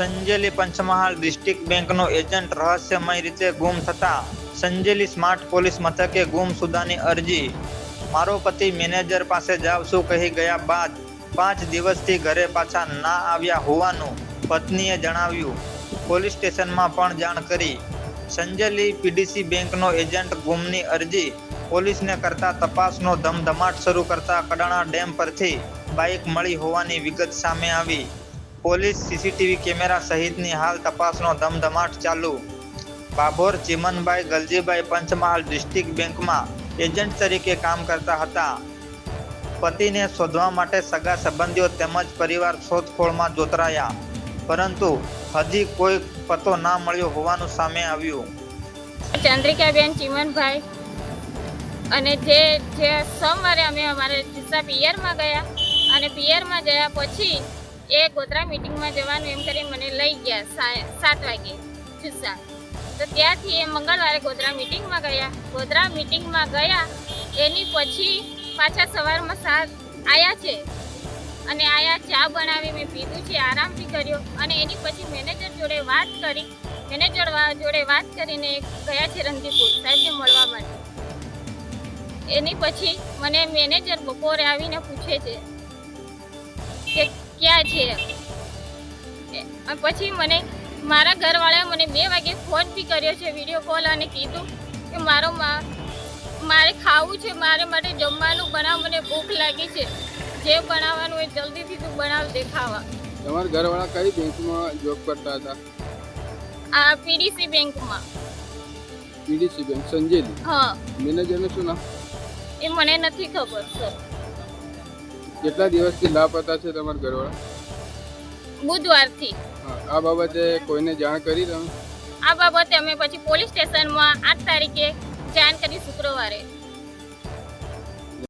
Sanjeli Panchmahal district બેંકનો agent રહસ્યમય રીતે ગુમ થતા સંજેલી સ્માર્ટ પોલીસ મથકે ગુમ સુધાની અરજી. મારો પતિ મેનેજર પાસે જાવ છું કહી ગયા બાદ પાંચ દિવસથી ઘરે પાછા ના આવ્યા હોવાનું પત્નીએ જણાવ્યું. પોલીસ સ્ટેશનમાં પણ જાણ કરી. સંજેલી પીડીસી બેંકનો એજન્ટ ગુમની અરજી પોલીસને કરતા તપાસનો ધમધમાટ શરૂ કરતા કડાણા ડેમ પરથી બાઇક મળી હોવાની વિગત સામે આવી. પોલીસ સીસીટીવી કેમેરા સહિતની હાલ તપાસનો ધમધમાટ ચાલુ. બાભોર ચિમનભાઈ ગલજીભાઈ પંચમહાલ ડિસ્ટ્રિક્ટ બેંકમાં એજન્ટ તરીકે કામ કરતા હતા. પતિને શોધવા માટે સગા સંબંધીઓ તેમજ પરિવાર શોધખોળમાં જોતરાયા. પરંતુ હજી કોઈ પતો ના મળ્યો હોવાનું સામે આવ્યું. ચંદ્રિકાબેન ચિમનભાઈ અને જે જે સોમવારે અમે અમારે જુસ્સા પિયરમાં ગયા અને પિયરમાં ગયા પછી એ ગોધરા મિટિંગમાં જવાનું એમ કરી મને લઈ ગયા સાત વાગે જુસ્સા. તો ત્યાંથી એ મંગળવારે ગોધરા મિટિંગમાં ગયા. ગોધરા મિટિંગમાં ગયા. એની પછી પાછા સવારમાં સાત આવ્યા છે. અને આયા ચા બનાવી મેં પીધું છે આરામ બી કર્યો. અને એની પછી મેનેજર જોડે વાત કરી. મેનેજર જોડે વાત કરીને ગયા છે રણજીતપુર સાહેબને મળવા માટે. એની પછી મને મેનેજર બપોરે આવીને પૂછે છે કે ક્યાં છે? પછી મને મારા ઘરવાળાએ મને બે વાગે ફોન બી કર્યો છે વીડિયો કોલ અને કીધું કે મારો મા- મારે ખાવું છે મારે માટે જમવાનું બનાવ મને ભૂખ લાગી છે. જે બનાવવાનું હોય જલ્દીથી તું બનાવ દેખાવા. તમારા ઘરવાળા કઈ બેંકમાં જોબ કરતા હતા? આ પીડીસી બેંકમાં. PDC bank Sanjeli. હા. મેનેજરનું શું નામ? એ મને નથી ખબર સર કેટલા દિવસથી લાપતા છે તમારા ઘરવાળા? બુધવારથી. આ બાબતે કોઈને જાણ કરી તમે? આ બાબતે અમે પછી પોલીસ સ્ટેશનમાં આઠ તારીખે જાણ કરી શુક્રવારે.